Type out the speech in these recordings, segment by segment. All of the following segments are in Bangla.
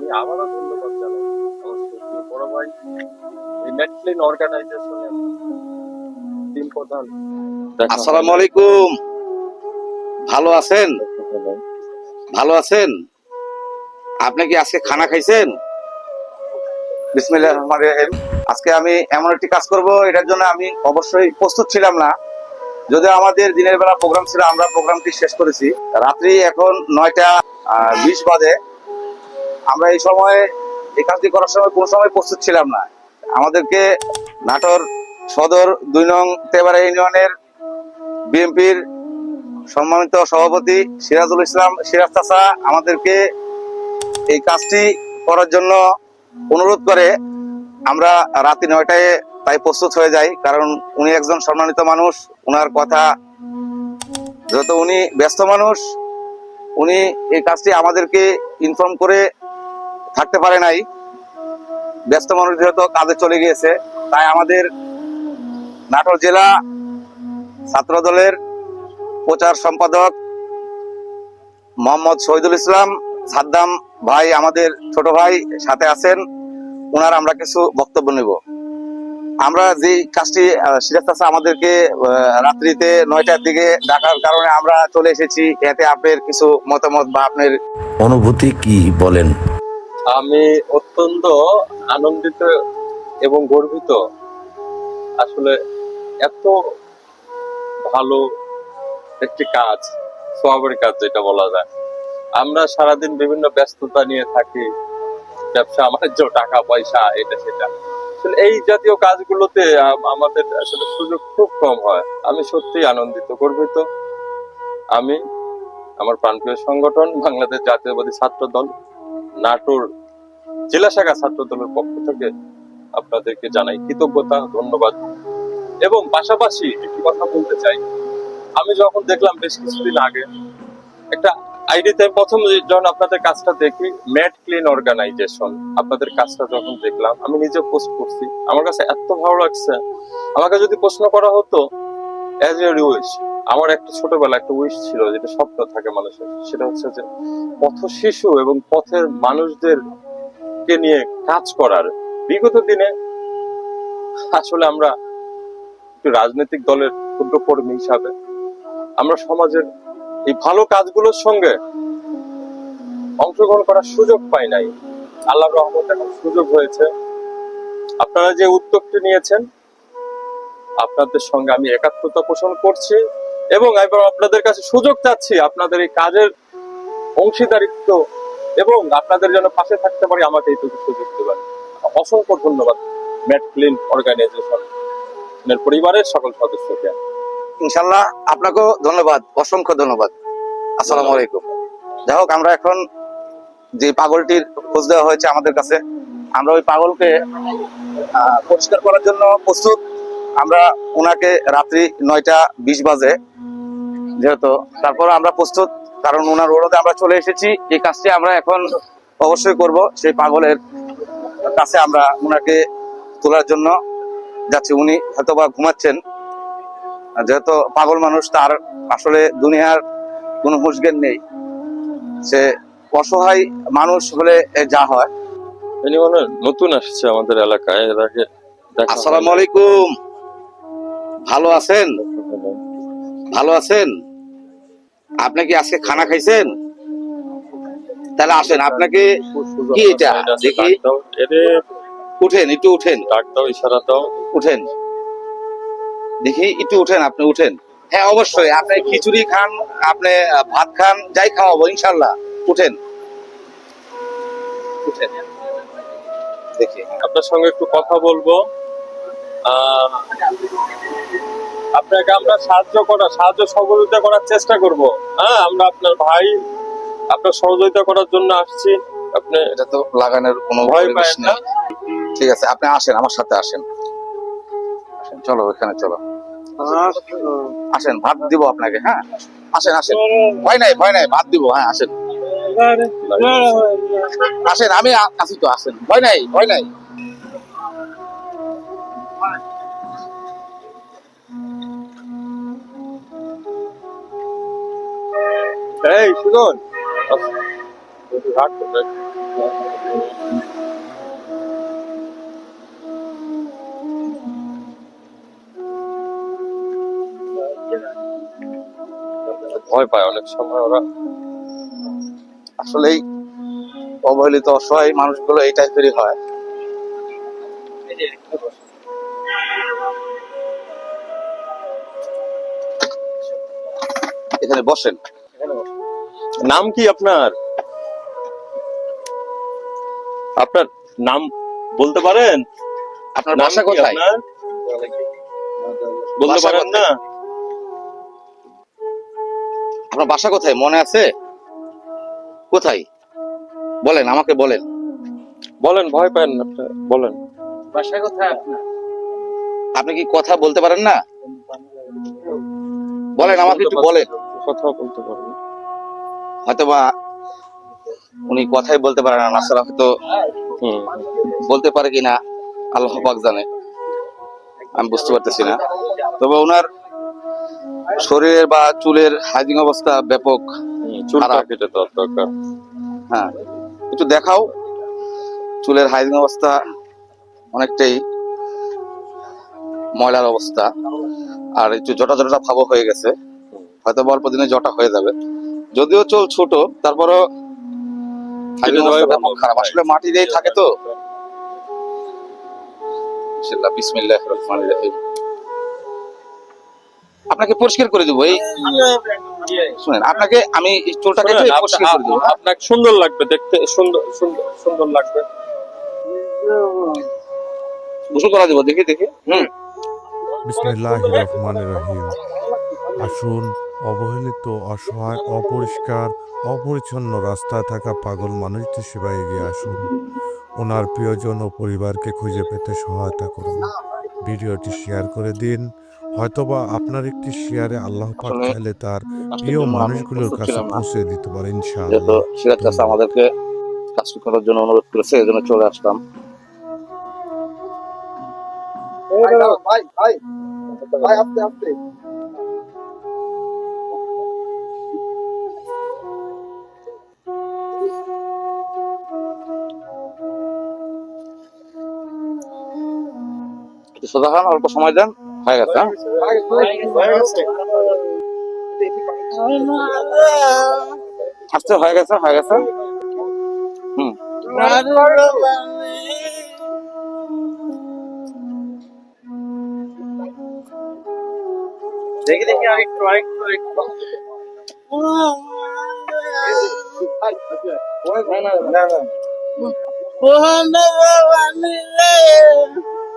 আমি আবারও ধন্যবাদ জানাই আমার বড় ভাই এই অর্গানাইজেশনের টিম প্রধান। আসসালামু আলাইকুম। ভালো আছেন? ভালো আছেন? আপনি কি আজকে খানা খাইছেন? বিসমিল্লাহির রহমানির রহিম। আজকে আমি এমন একটি কাজ করব এটার জন্য আমি অবশ্যই প্রস্তুত ছিলাম না। যদিও আমাদের দিনের বেলা প্রোগ্রাম ছিল আমরা প্রোগ্রামটি শেষ করেছি। রাত্রি এখন নয়টা বিশ বাজে। আমরা এই সময় এই কাজটি করার সময় কোন সময় প্রস্তুত ছিলাম না। আমাদেরকে নাটোর সদর দুই নং তেবারা ইউনিয়নের বিএনপির সম্মানিত সভাপতি সিরাজুল ইসলাম সিরাজ চাচা আমাদেরকে এই কাজটি করার জন্য অনুরোধ করে আমরা রাতে নয়টায় তাই প্রস্তুত হয়ে যাই, কারণ উনি একজন সম্মানিত মানুষ ওনার কথা যত উনি ব্যস্ত মানুষ, উনি এই কাজটি আমাদেরকে ইনফর্ম করে থাকতে পারে নাই। ব্যস্ত মানুষ যেহেতু কাজে চলে গিয়েছে, তাই আমাদের নাটোর জেলা ছাত্র দলের প্রচার সম্পাদক মোহাম্মদ শহীদুল ইসলাম সাদ্দাম ভাই, আমাদের ছোট ভাই সাথে আছেন। ওনার আমরা কিছু বক্তব্য নেব। আমরা যে কাজটি সিরাজ চাচা আমাদেরকে রাত্রিতে নয়টার দিকে ডাকার কারণে আমরা চলে এসেছি। এতে আপনার কিছু মতামত বা আপনার অনুভূতি কি বলেন? আমি অত্যন্ত আনন্দিত এবং গর্বিত। আসলে এত ভালো একটি কাজ সোয়াবের কাজ যেটা বলা যায়। আমরা সারাদিন বিভিন্ন ব্যস্ততা নিয়ে থাকি, ব্যবসা, বাণিজ্য, টাকা, পয়সা, এটা, সেটা। আসলে এই জাতীয় কাজগুলোতে আমাদের আসলে সুযোগ খুব কম হয়। আমি সত্যিই আনন্দিত, গর্বিত। আমি, আমার প্রাণপ্রিয় সংগঠন, বাংলাদেশ জাতীয়বাদী ছাত্র দল নাটোর জেলা শাখা ছাত্র দলের পক্ষ থেকে আপনাদেরকে জানাই কৃতজ্ঞতা, ধন্যবাদ। এবং পাশাপাশি একটি কথা বলতে চাই। আমি যখন দেখলাম বেশ কিছুদিন আগে, একটা আইডিতে প্রথম যখন আপনাদের কাজটা দেখি, ম্যাট ক্লিন অর্গানাইজেশন, আপনাদের কাজটা যখন দেখলাম, আমি নিজে পোস্ট করছি। আমার কাছে এত ভালো লাগছে। আমাকে যদি প্রশ্ন করা হতো অ্যাজ এ উইশ আমার একটা ছোটবেলা একটা উইশ ছিল, যেটা স্বপ্ন থাকে মানুষের। সেটা হচ্ছে যে পথ শিশু এবং পথের মানুষদের কে নিয়ে কাজ করার। বিগত দিনে আসলে আমরা একটু রাজনৈতিক দলের ক্ষুদ্র কর্মী হিসাবে আমরা সমাজের এই ভালো কাজগুলোর সঙ্গে অংশগ্রহণ করার সুযোগ পাই নাই। আল্লাহ রহমত এখন সুযোগ হয়েছে। আপনারা যে উদ্যোগটি নিয়েছেন, আপনাদের সঙ্গে আমি একাত্মতা পোষণ করছি। এবং এবার আপনাদের কাছে সুযোগ চাচ্ছি আপনাদের এই কাজের অংশীদারিত্ব এবং আপনাদের জন্য পাশে থাকতে পারি, আমাকে এইটুকু সুযোগ দেবেন। অসংখ্য ধন্যবাদ, ম্যাট ক্লিন অর্গানাইজেশন পরিবারের সকল সদস্যকে। ইনশাল্লাহ আপনাকেও ধন্যবাদ, অসংখ্য ধন্যবাদ। আসসালামু আলাইকুম। যাই হোক, আমরা এখন যে পাগলটির খোঁজ দেওয়া হয়েছে আমাদের কাছে, আমরা ওই পাগলকে পরিষ্কার করার জন্য প্রস্তুত। আমরা ওনাকে রাত্রি নয়টা বিশ বাজে যেহেতু তারপর আমরা প্রস্তুত কারণ ওনার অনুরোধে আমরা চলে এসেছি। এই কাজটি আমরা এখন অবশ্যই করব। সেই পাগলের কাছে আমরা ওনাকে তোলার জন্য যাচ্ছি। উনি হয়তো বা ঘুমাচ্ছেন। আর যেহেতু পাগল মানুষ তার আসলে দুনিয়ার কোনো হুঁশজ্ঞান নেই। সে অসহায় মানুষ হলে যা হয়। ইনি মনে নতুন আসছে আমাদের এলাকায়। এর আগে আসসালামু আলাইকুম। ভালো আছেন? ভালো আছেন? আপনি কি আজকে খানা খাইছেন? তাহলে আসেন আপনাকে কি এটা? দেখি। উঠেন একটু উঠেন। ইশারা দাও। উঠেন। দেখি একটু উঠেন আপনি উঠেন। হ্যাঁ অবশ্যই আপনি খিচুড়ি খান আপনি ভাত খান যাই খাওয়াবো ইনশাল্লাহ উঠেন। উঠেন। দেখি। আপনার সঙ্গে একটু কথা বলব। আহ, আপনাকে আমরা সাহায্য করা সাহায্য সহযোগিতা করার চেষ্টা করব। হ্যাঁ আমরা আপনার ভাই আপনার সহযোগিতা করার জন্য আসছি। আপনি এটা তো লাগানোর কোনো ভয় পায় না। ঠিক আছে আপনি আসেন আমার সাথে আসেন। আসেন চলো এখানে চলো। আসেন ভাত দিব আপনাকে হ্যাঁ? আসেন আসেন। ভয় নাই ভয় নাই ভাত দিব হ্যাঁ আসেন। আসেন আমি আ- আছি তো আসেন। ভয় নাই ভয় নাই। রাখ ভয় পায় অনেক সময় ওরা। আসলেই অবহেলিত, অসহায় মানুষগুলো এই টাইপেরই হয়। এখানে বসেন। নাম কি আপনার? আপনার নাম বলতে পারেন? আপনার বাসা কোথায়? বলতে পারেন না। আপনার বাসা কোথায়? মনে আছে? কোথায়? বলেন আমাকে বলেন। বলেন ভয় পান না বলেন। বাসা কোথায় আপনার? আপনি কি কথা বলতে পারেন না? বলেন আমাকে একটু বলেন। কথা বলতে পারেন হয়তো বা উনি কথাই বলতে পারে না নাসারা হয়তো বলতে পারে কিনা আল্লাহ পাক জানে। আমি বুঝতে পারতেছি না। তবে ওনার শরীরের বা চুলের হাইজিং অবস্থা ব্যাপক হ্যাঁ একটু দেখাও। চুলের হাইজিং অবস্থা অনেকটাই ময়লার অবস্থা। আর একটু জটা জটা ভাবও হয়ে গেছে। হয়তো অল্প দিনে জটা হয়ে যাবে। যদিও চুল ছোট তারপরও। খারাপ। আসলে মাটি দিয়েই থাকে তো। বিসমিল্লাহ বিসমিল্লাহির রহিম। আপনাকে পরিষ্কার করে দেবো এই শুনেন আপনাকে আমি পরিষ্কার করে দেবো। আপনাকে সুন্দর লাগবে দেখতে সুন্দর সুন্দর সুন্দর লাগবে। গোসল করা দেবো দেখি দেখি। হুম। বিসমিল্লাহ রহমান রহিম। আসুন। অবহেলিত অসহায় অপরিষ্কার অপরিচ্ছন্ন রাস্তায় থাকা পাগল মানুষদের সেবায় এগিয়ে আসুন। ওনার প্রিয়জন ও পরিবারকে খুঁজে পেতে সহায়তা করুন। ভিডিওটি শেয়ার করে দিন। হয়তোবা আপনার একটি শেয়ারে আল্লাহ পাক চাইলে তার প্রিয় মানুষগুলোর কাছে পৌঁছে দিতে পারে ইনশাআল্লাহ। সিরাজ চাষা আমাদেরকে কাজটি করার জন্য অনুরোধ করেছে এই জন্য চলে আসলাম। ভাই ভাই ভাই আস্তে আস্তে সোজা হন অল্প সময় দেন হয়ে গেছে হ্যাঁ? হয়ে গেছে আস্তে হয়ে গেছে হয়ে গেছে। হুম। দেখি দেখি আরেকটু আরেকটু আরেকটু। না না না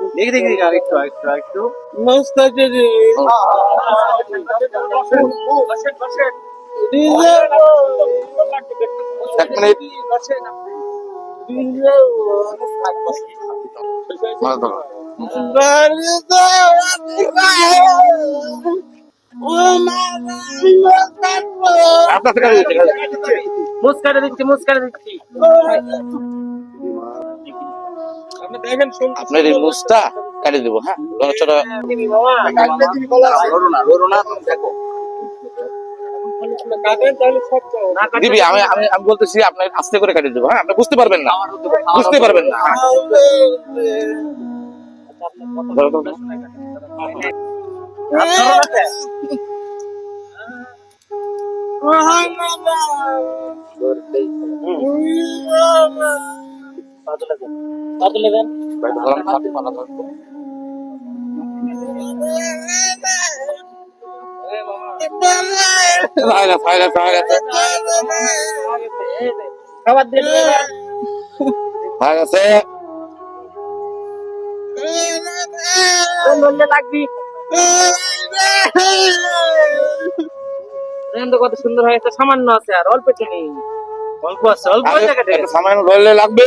দেখি দেখি দেখি আরেকটু আরেকটু এক মাছ ধরো। আপনার থেকে দিচ্ছি, দিচ্ছি। মুস্কারে দিচ্ছি আপনার এই মুছটা কাটে দেবো হ্যাঁ? সব তো না কাটলে দিবি আমি আমি আমি বলতেছি আপনি আস্তে করে কাটে দেবো হ্যাঁ? আপনি বুঝতে পারবেন না। বুঝতে পারবেন না। হ্যাঁ। লাগবি? কত সুন্দর হয়েছে সামান্য আছে আর অল্প চিনি অল্প আছে অল্প সামান্য লাগবে।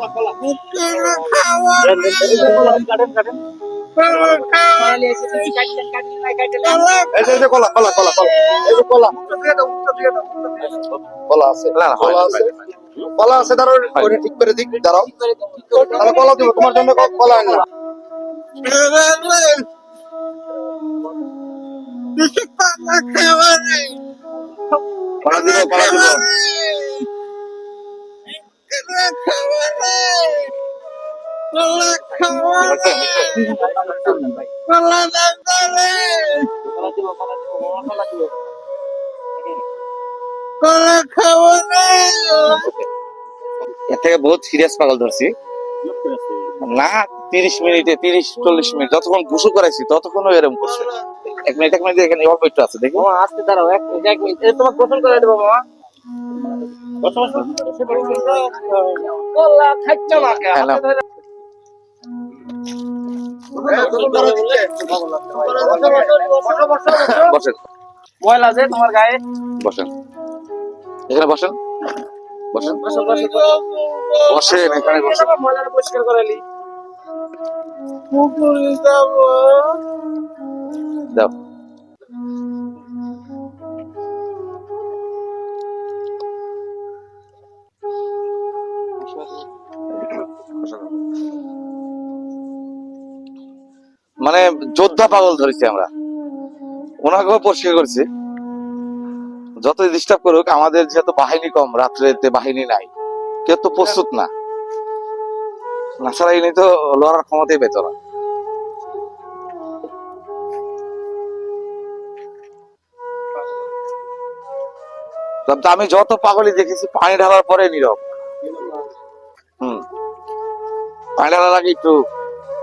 কলা, কলা কলা। কলা কলা এই যে কলা। কলা আছে। কলা আছে। কলা আছে দাঁড়াও ওটা ঠিক করে দিক দাঁড়াও। তাহলে কলা দিব তোমার জন্য কলা আনলাম। কলা দিব কলা দিব। এর থেকে বহুত সিরিয়াস পাগল ধরছি। না, তিরিশ মিনিটে, তিরিশ, চল্লিশ মিনিট, যতক্ষণ গুসু করাইছি ততক্ষণ এরকম করছে। এক মিনিট এক মিনিট, এখানে অল্প একটু আছে, দেখি। আসতে দাঁড়াও, এক মিনিট এক মিনিট তোমাকে গোসল করে দেবো, মামা। বসেন। ময়লা আছে তোমার গায়ে বসেন। এখানে বসেন। বসেন। বসেন, এখানে বসেন। ময়লাটা পরিষ্কার করালি দাও। মানে যোদ্ধা পাগল ধরেছি আমরা। ওনাকেও পরিষ্কার করছি। যতই ডিস্টার্ব করুক, আমাদের যেহেতু বাহিনী কম, রাত্রেতে বাহিনী নাই, কেউ তো প্রস্তুত না। না ছাড়া ইনি তো লড়ার ক্ষমতাই পেত না। আমি যত পাগলি দেখেছি, পানি ঢালার পরে নীরব। হুম। পানি ঢালার আগে একটু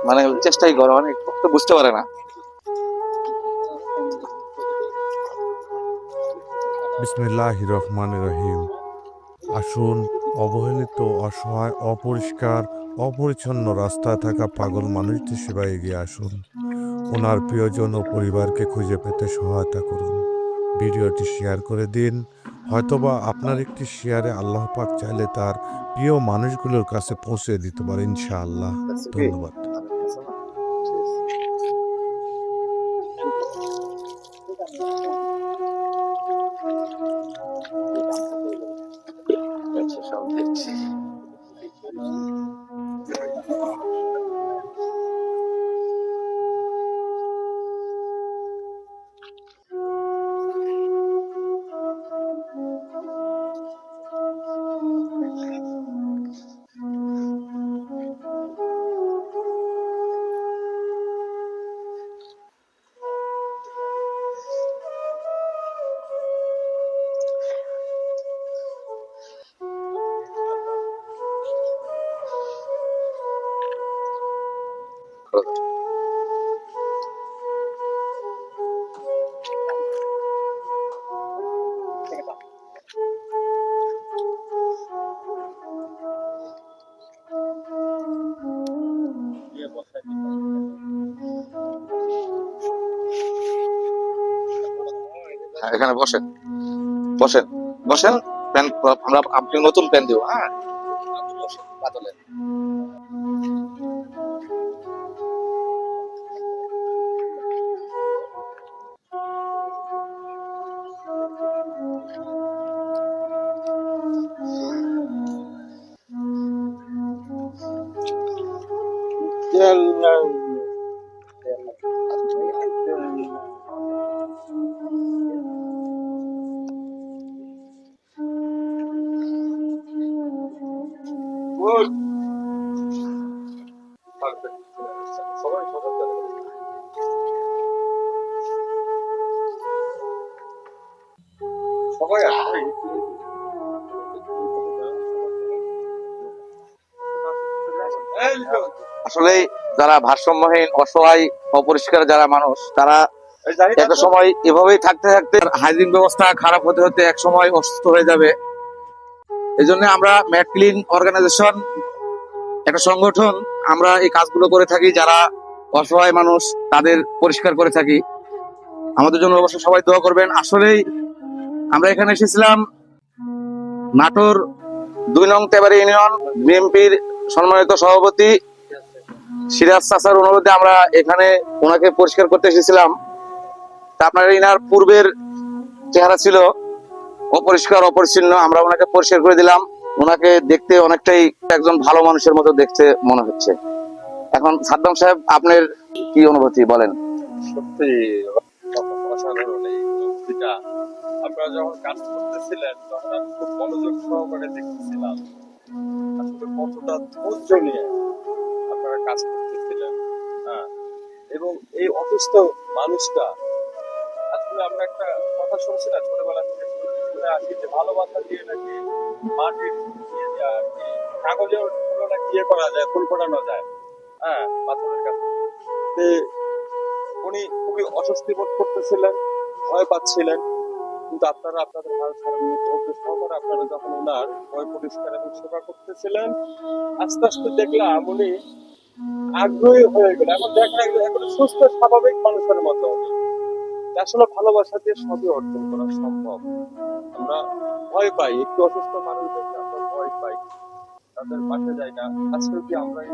মানে চেষ্টাই করে অনেক তো বুঝতে পারে না। বিসমিল্লাহ রহমান রহিম আসুন অবহেলিত অসহায় অপরিষ্কার অপরিচ্ছন্ন রাস্তায় থাকা পাগল মানুষদের সেবায় এগিয়ে আসুন। ওনার প্রিয়জন ও পরিবারকে খুঁজে পেতে সহায়তা করুন। ভিডিওটি শেয়ার করে দিন। হয়তোবা আপনার একটি শেয়ারে আল্লাহ পাক চাইলে তার প্রিয় মানুষগুলোর কাছে পৌঁছে দিতে পারে ইনশাআল্লাহ। ধন্যবাদ। এখানে বসেন। বসেন। বসেন প্যান আমরা আপনি নতুন প্যান দিব হ্যাঁ? বসেন, বাদলের। ভারসাম্যহীন, অসহায় অপরিষ্কার যারা মানুষ, তারা একটা সময় এভাবেই থাকতে থাকতে হাইজিন ব্যবস্থা খারাপ হতে হতে এক সময় অসুস্থ হয়ে যাবে। এই জন্য আমরা ম্যাট ক্লিন অর্গানাইজেশন একটা সংগঠন, আমরা এই কাজগুলো করে থাকি। যারা অসহায় মানুষ, তাদের পরিষ্কার করে থাকি। আমাদের জন্য অবশ্যই সবাই দোয়া করবেন। আসলেই আমরা এখানে এসেছিলাম নাটোর দুই নং তেবারি ইউনিয়ন, বিএনপির সম্মানিত সভাপতি সিরাজ চাচার অনুরোধে আমরা এখানে ওনাকে পরিষ্কার করতে এসেছিলাম। তা আপনার ইনার পূর্বের চেহারা ছিল অপরিষ্কার, অপরিচ্ছন্ন। আমরা ওনাকে পরিষ্কার করে দিলাম। ওনাকে দেখতে অনেকটাই একজন ভালো মানুষের মতো দেখতে মনে হচ্ছে। এখন সাদ্দাম সাহেব, আপনার কি অনুভূতি বলেন? সত্যি কাজ করতেছিলেন হ্যাঁ। এবং এই অসুস্থ মানুষটা, আসলে আমরা একটা কথা শুনছি না ছোটবেলা থেকে, শুনে আসি যে ভালোবাসা দিয়ে নাকি মাটির কি, কাগজের কোনো নাকি ইয়ে করা যায়, ফুল ফোটানো যায়। হ্যাঁ পাথরের কাছে। উনি খুবই অস্বস্তি বোধ করতেছিলেন, ভয় পাচ্ছিলেন। কিন্তু আপনারা আপনাদের হাল ছাড়ান ধৈর্য সহকারে আপনারা যখন ওনার ভয় পরিষ্কার এবং সেবা করতেছিলেন, আস্তে আস্তে দেখলাম উনি আগ্রহী হয়ে গেল। এখন দেখা এখন সুস্থ, স্বাভাবিক মানুষের মতো আসলে ভালোবাসা দিয়ে সবই অর্জন করা সম্ভব। আমরা ভয় পাই, একটু অসুস্থ মানুষ দেখলে আমরা ভয় পাই, তাদের পাশে যাই না। আজকে কি আমরা এই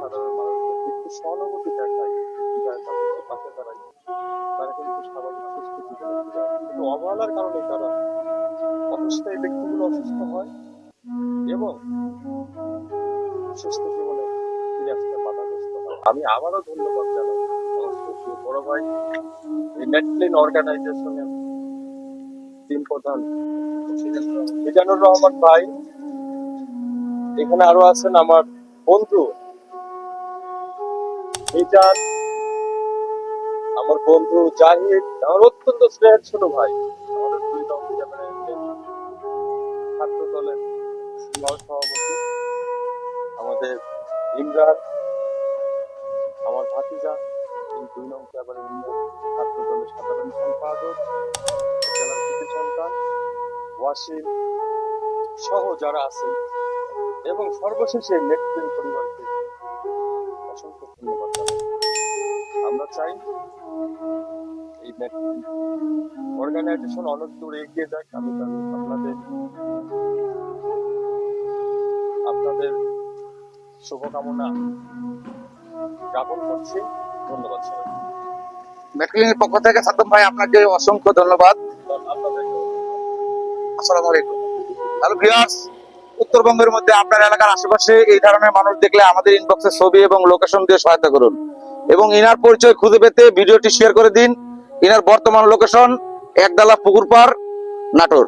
সাধারণ মানুষদের একটু সহানুভূতি দেখাই তাদের পাশে দাঁড়াই তারা কিন্তু স্বাভাবিক সুস্থ জীবনে কিন্তু অবহেলার কারণে তারা অসুস্থ এই ব্যক্তিগুলো অসুস্থ হয় এবং সুস্থ জীবনে আসতে বাধাগ্রস্ত আমি আবারও ধন্যবাদ জানাই বড় ভাই, এই নেটক্লিন অর্গানাইজেশনের টিম প্রধান, মিজানুর রহমান ভাই। এখানে আরও আছেন আমার বন্ধু, মিজান, আমার বন্ধু জাহিদ, আমার অত্যন্ত স্নেহের ছোট ভাই। আমাদের দুই দল ছাত্র দলের সভাপতি আমাদের ইমরান, আমার ভাতিজা, এই দুই নং ক্যাবারের ছাত্র সাধারণ সম্পাদক সন্তান, ওয়াসিম সহ যারা আছেন, এবং সর্বশেষে নেটপ্রিন পরিবারকে অসংখ্য ধন্যবাদ আমরা চাই এই অর্গানাইজেশন অনেক দূর এগিয়ে যাক, আমি আপনাদের আপনাদের শুভকামনা জ্ঞাপন করছি। ধন্যবাদ সবাই মেটক্লিনের পক্ষ থেকে সাদ্দাম ভাই আপনাকে অসংখ্য ধন্যবাদ। আসসালামু আলাইকুম। হ্যালো ভিউয়ার্স উত্তরবঙ্গের মধ্যে আপনার এলাকার আশেপাশে এই ধরনের মানুষ দেখলে আমাদের ইনবক্সে ছবি এবং লোকেশন দিয়ে সহায়তা করুন। এবং ইনার পরিচয় খুঁজে পেতে ভিডিওটি শেয়ার করে দিন। ইনার বর্তমান লোকেশন একদালা পুকুরপাড় নাটোর।